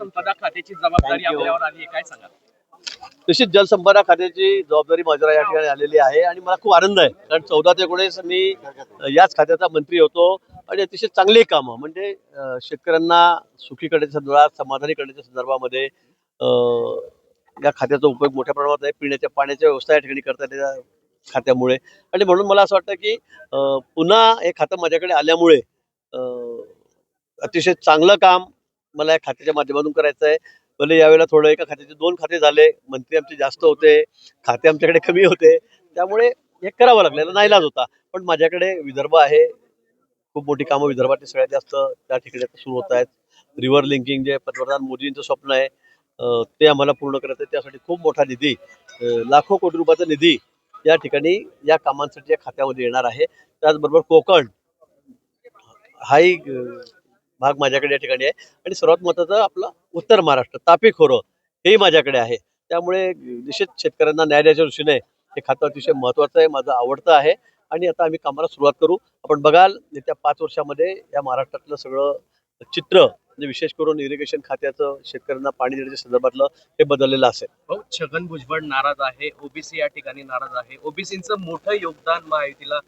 जलसंपदा खात्याची जबाबदारी. आपल्यावर आली आहे. काय सांगाल? निश्चित जलसंपदा खात्याची जबाबदारी माझ्या या ठिकाणी आलेली आहे आणि मला खूप आनंद आहे. कारण चौदा ते एकोणीस मी याच खात्याचा मंत्री होतो आणि अतिशय चांगली कामं म्हणजे शेतकऱ्यांना सुखी करण्याच्या संदर्भात समाधानी करण्याच्या संदर्भामध्ये अं, या खात्याचा उपयोग मोठ्या प्रमाणात आहे. पिण्याच्या पाण्याच्या व्यवस्था या ठिकाणी करता येते या खात्यामुळे. आणि म्हणून मला असं वाटतं की पुन्हा हे खातं माझ्याकडे आल्यामुळे अतिशय चांगलं काम मला या खात्याच्या माध्यमातून करायचं आहे. भले यावेळेला थोडं एका खात्याचे दोन खाते झाले मंत्री आमचे जास्त होते खाते आमच्याकडे कमी होते. त्यामुळे हे करावं लागलेलं नाईलाज होता. पण माझ्याकडे विदर्भ आहे. खूप मोठी कामं विदर्भातली सगळ्यात जास्त त्या ठिकाणी सुरू होत आहेत. रिव्हर लिंकिंग जे पंतप्रधान मोदींचं स्वप्न आहे ते आम्हाला पूर्ण करायचं आहे. त्यासाठी खूप मोठा निधी लाखो कोटी रुपयाचा निधी या ठिकाणी या कामांसाठी या खात्यामध्ये येणार आहे. त्याचबरोबर कोकण हाही भाग माझ्याकडे या ठिकाणी आहे. आणि सर्वात महत्वाचं आपलं उत्तर महाराष्ट्र तापी खोरं हेही माझ्याकडे आहे. त्यामुळे निश्चित शेतकऱ्यांना न्याय द्यायच्या दृष्टीने हे खातं अतिशय महत्वाचं आहे माझं आवडतं आहे. आणि आता आम्ही कामाला सुरुवात करू. आपण बघाल येत्या पाच वर्षामध्ये या महाराष्ट्रातलं सगळं चित्र म्हणजे विशेष करून इरिगेशन खात्याचं शेतकऱ्यांना पाणी देण्याच्या संदर्भातलं हे बदललेलं असेल. हो, छगन भुजबळ नाराज आहे. ओबीसी या ठिकाणी नाराज आहे. ओबीसीचं मोठं योगदान महायुतीला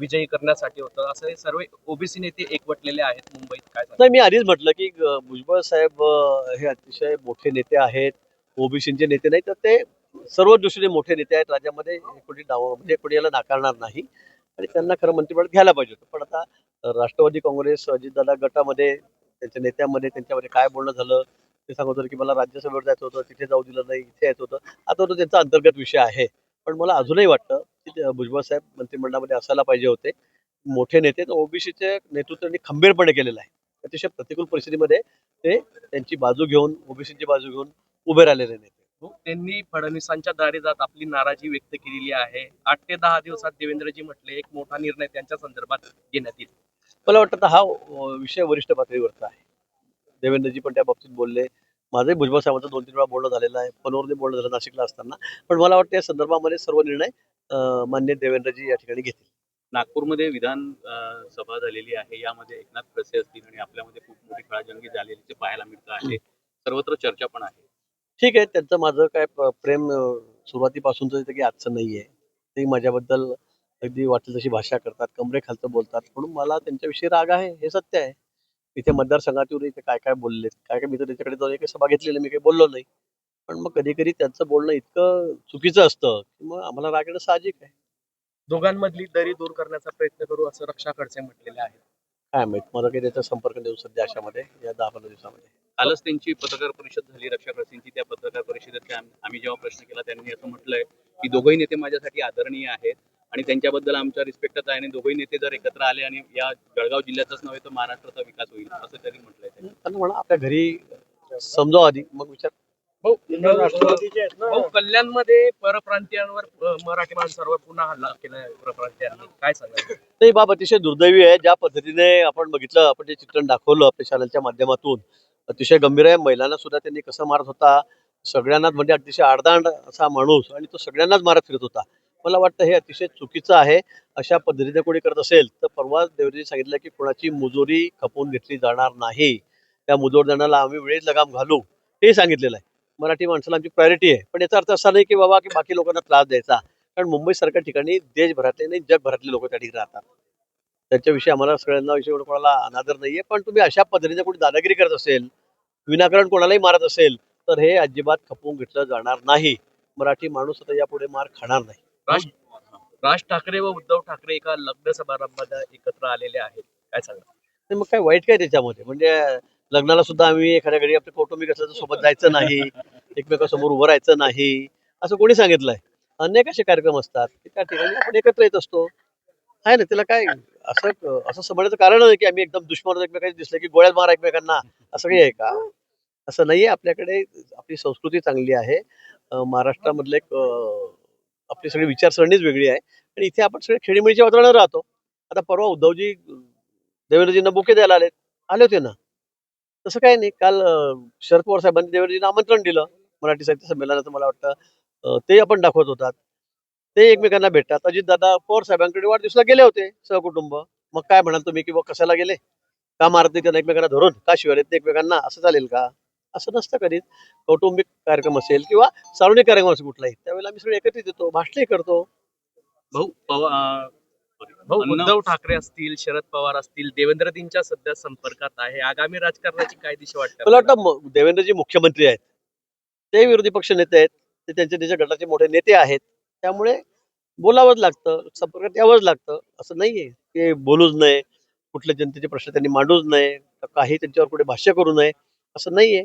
विजयी करण्यासाठी होतं. असं हे सर्व ओबीसी नेते एकवटलेले आहेत मुंबईत. काय नाही मी आधीच म्हटलं की भुजबळ साहेब हे अतिशय मोठे नेते आहेत. ओबीसीचे नेते नाही तर ते सर्व दृष्टीने मोठे नेते आहेत. राज्यामध्ये कोणी डाव म्हणजे कोणी याला नाकारणार नाही. आणि त्यांना खरं मंत्रिपद घ्यायला पाहिजे होतं. पण आता राष्ट्रवादी काँग्रेस अजितदादा गटामध्ये त्यांच्या नेत्यामध्ये त्यांच्यामध्ये काय बोलणं झालं ते सांगत होतं की मला राज्यसभेवर जायचं होतं तिथे जाऊ दिलं नाही इथे यायचं होतं. आता तो त्यांचा अंतर्गत विषय आहे. पण मला अजूनही वाटतं ते भुजबळ साहेब मंत्रिमंडळामध्ये असायला पाहिजे होते. मोठे नेते ओबीसीचे नेतृत्वाने खंबीरपणे केलेलं आहे. अतिशय प्रतिकूल परिस्थितीमध्ये ते त्यांची बाजू घेऊन ओबीसीची बाजू घेऊन उभे राहिलेले नेते. त्यांनी फडणवीसांच्या दारी जात आपली नाराजी व्यक्त केलेली आहे. आठ ते दहा दिवसात देवेंद्रजी म्हटले एक मोठा निर्णय त्यांच्या संदर्भात घेण्यात येईल. मला वाटतं तर हा विषय वरिष्ठ पातळीवरचा आहे. देवेंद्रजी पण त्या बाबतीत बोलले. माझंही भुजबळ साहेबांचं दोन तीन वेळा बोलणं झालेलं आहे. फोनवरती बोलणं झालं नाशिकला असताना. पण मला वाटतं या संदर्भामध्ये सर्व निर्णय मान्य देवेंद्रजी या ठिकाणी घेतील. नागपूरमध्ये विधान अ, सभा झालेली आहे. यामध्ये एकनाथ खडसे असतील आणि आपल्यामध्ये खूप मोठी खळाजंगी झालेली पाहायला मिळतं आहे सर्वत्र चर्चा पण आहे. ठीक आहे. त्यांचं माझं काय प- प्रेम अं, सुरुवातीपासूनचं येतं की आजचं नाही आहे ते माझ्याबद्दल अगदी वाटेल तशी भाषा करतात कमरे खालचं बोलतात. म्हणून मला त्यांच्याविषयी राग आहे हे सत्य आहे. इथे मतदारसंघात येऊन इथे काय काय बोलले काय काय मी तर त्याच्याकडे जाऊन एक सभा घेतलेली मी काही बोललो नाही. पण मग कधी कधी त्यांचं बोलणं इतकं चुकीचं असतं की मग आम्हाला राग येणं साहजिक आहे. दोघांमधली दरी दूर करण्याचा प्रयत्न करू असं रक्षा खडसे म्हटलेले आहे. काय माहीत मला काही त्याचा संपर्क देऊ सध्या अशामध्ये या दहा पंधरा दिवसामध्ये. कालच त्यांची पत्रकार परिषद झाली रक्षा खडसेंची त्या पत्रकार परिषदेत आम्ही जेव्हा प्रश्न केला त्यांनी असं म्हटलंय की दोघंही नेते माझ्यासाठी आदरणीय आहेत आणि त्यांच्याबद्दल आमचा रिस्पेक्टच आहे आणि दोघंही नेते जर एकत्र आले आणि या जळगाव जिल्ह्याचाच नव्हे तर महाराष्ट्राचा विकास होईल असं त्यांनी म्हटलंय त्यांनी. त्यांना म्हणा आपल्या घरी समजावं आधी मग विचार भाऊ परप्रांतीयांवर मराठी माणसांवर पुन्हा हल्ला परप्रांतीयांनी. काय ही बाब अतिशय दुर्दैवी आहे. ज्या पद्धतीने आपण बघितलं आपण जे चित्रण दाखवलं आपल्या चॅनलच्या माध्यमातून अतिशय गंभीर आहे. महिलांना सुद्धा त्यांनी कसं मारत होता? सगळ्यांनाच म्हणजे अतिशय आडदांड असा माणूस आणि तो सगळ्यांनाच मारत फिरत होता. मला वाटतं हे अतिशय चुकीचं आहे. अशा पद्धतीने कोणी करत असेल तर परवा देवरीने सांगितलं की कोणाची मुजोरी खपवून घेतली जाणार नाही. त्या मुजोरदानाला आम्ही वेळेत लगाम घालू हे सांगितलेलं आहे. मराठी माणसाला आमची प्रायोरिटी आहे. पण याचा अर्थ असा नाही की बाबा की बाकी लोकांना त्रास द्यायचा. कारण मुंबईसारख्या ठिकाणी देशभरातले नाही जगभरातले लोक त्या ठिकाणी राहतात. त्याच्याविषयी आम्हाला सगळ्यांना विषयी कोणाला अनादर नाहीये. पण तुम्ही अशा पद्धतीने कोणी दादागिरी करत असेल विनाकारण कोणालाही मारत असेल तर हे अजिबात खपवून घेतलं जाणार नाही. मराठी माणूस आता यापुढे मार खाणार नाही. राज राज ठाकरे व उद्धव ठाकरे एका लग्न समारंभात एकत्र आलेले आहेत. काय सांगा मग काय वाईट काय त्याच्यामध्ये? म्हणजे लग्नाला सुद्धा आम्ही एखाद्या घरी आपले कौटुंबिक असलं तर सोबत जायचं नाही एकमेकासमोर उभं राहायचं नाही असं कोणी सांगितलंय? अनेक असे कार्यक्रम असतात की त्या ठिकाणी आपण एकत्र येत असतो. आहे ना त्याला काय असं असं समजण्याचं कारण नाही की आम्ही एकदम दुश्मन एकमेकांचे दिसले की गोळ्यात मारा एकमेकांना. असं काही आहे का? असं नाहीये. आपल्याकडे आपली संस्कृती चांगली आहे. महाराष्ट्रामधले एक, आपली सगळी विचारसरणीच वेगळी आहे. आणि इथे आपण सगळे खेळीमेळीच्या वातावरणात राहतो. आता परवा उद्धवजी देवेंद्रजींना बुके द्यायला आले आले होते ना? तसं काही नाही. काल अं, शरद पवार साहेबांनी देवेंद्रजींना आमंत्रण दिलं मराठी साहित्य संमेलनाचं मला वाटतं. अं, ते आपण दाखवत होतात. ते एकमेकांना भेटतात. अजितदादा पवार साहेबांकडे वाढदिवसाला गेले होते सहकुटुंब. मग काय म्हणाल तुम्ही की बा कशाला गेले? का मारते त्यांना एकमेकांना धरून? का शिवाय येत नाही एकमेकांना? असं चालेल का? असं नसतं कधीच. कौटुंबिक कार्यक्रम असेल किंवा सार्वजनिक कार्यक्रम असेल कुठलाही त्यावेळेला आम्ही सगळे एकत्रित येतो भाषणही करतो. भाऊ पवा- अं, भाऊ उद्धव ठाकरे असतील शरद पवार असतील देवेंद्रजींच्या सध्या संपर्कात आहे. आगामी राजकारणाची काय दिशा वाटते मला वाटतं देवेंद्रजी मुख्यमंत्री आहेत. ते विरोधी पक्ष नेते आहेत. ते त्यांच्या त्यांच्या गटाचे मोठे नेते आहेत. त्यामुळे बोलावंच लागतं संपर्कात यावंच लागतं. असं नाहीये की बोलूच नये कुठल्या जनतेचे प्रश्न त्यांनी मांडूच नये काही त्यांच्यावर कुठे भाष्य करू नये असं नाहीये.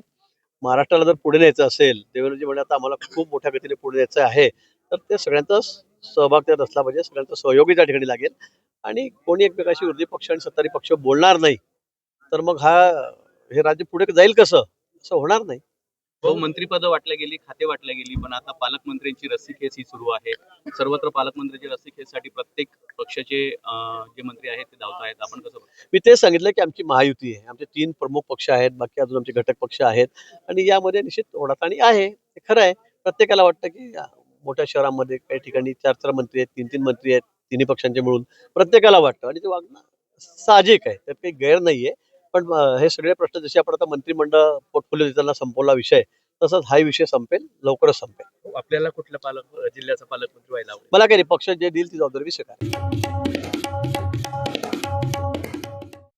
महाराष्ट्राला जर पुढे न्यायचं असेल देवेंद्रजी म्हणे आता आम्हाला खूप मोठ्या गतीने पुढे न्यायचं आहे तर ते सगळ्यांचा सहभाग त्यात असला पाहिजे. सगळ्यांचा सहयोगी त्या ठिकाणी लागेल. आणि कोणी एकमेकाशी विरोधी पक्ष आणि सत्तारी पक्ष बोलणार नाही तर मग हा हे राज्य पुढे जाईल कसं? असं होणार नाही. भाऊ मंत्रीपद वाटल्या गेली खाते वाटल्या गेली पण आता पालकमंत्र्यांची रस्सीखेच ही सुरू आहे. सर्वत्र पालकमंत्र्यांची रस्सीखेचसाठी प्रत्येक पक्षाचे जे मंत्री आहेत ते धावत आहेत. आपण कसं? मी तेच सांगितलं की आमची महायुती आहे. आमचे तीन प्रमुख पक्ष आहेत बाकी अजून आमचे घटक पक्ष आहेत. आणि यामध्ये निश्चित ओढाताणी आहे. ते खरं आहे. प्रत्येकाला वाटतं की मोठ्या शहरामध्ये काही ठिकाणी चार चार मंत्री आहेत तीन तीन मंत्री आहेत तिन्ही पक्षांचे मिळून. प्रत्येकाला वाटतं आणि ते वागणं साहजिक आहे. त्यात काही गैर नाहीये. पण हे सगळे प्रश्न जसे आपण आता मंत्रिमंडळ पोर्टफोलिओ देताना संपवला विषय तसंच हा विषय संपेल लवकरच संपेल. आपल्याला कुठल्या पालक जिल्ह्याचा पालकमंत्री व्हायला मला काही पक्ष जे देईल ती जबाबदारी स्वीकार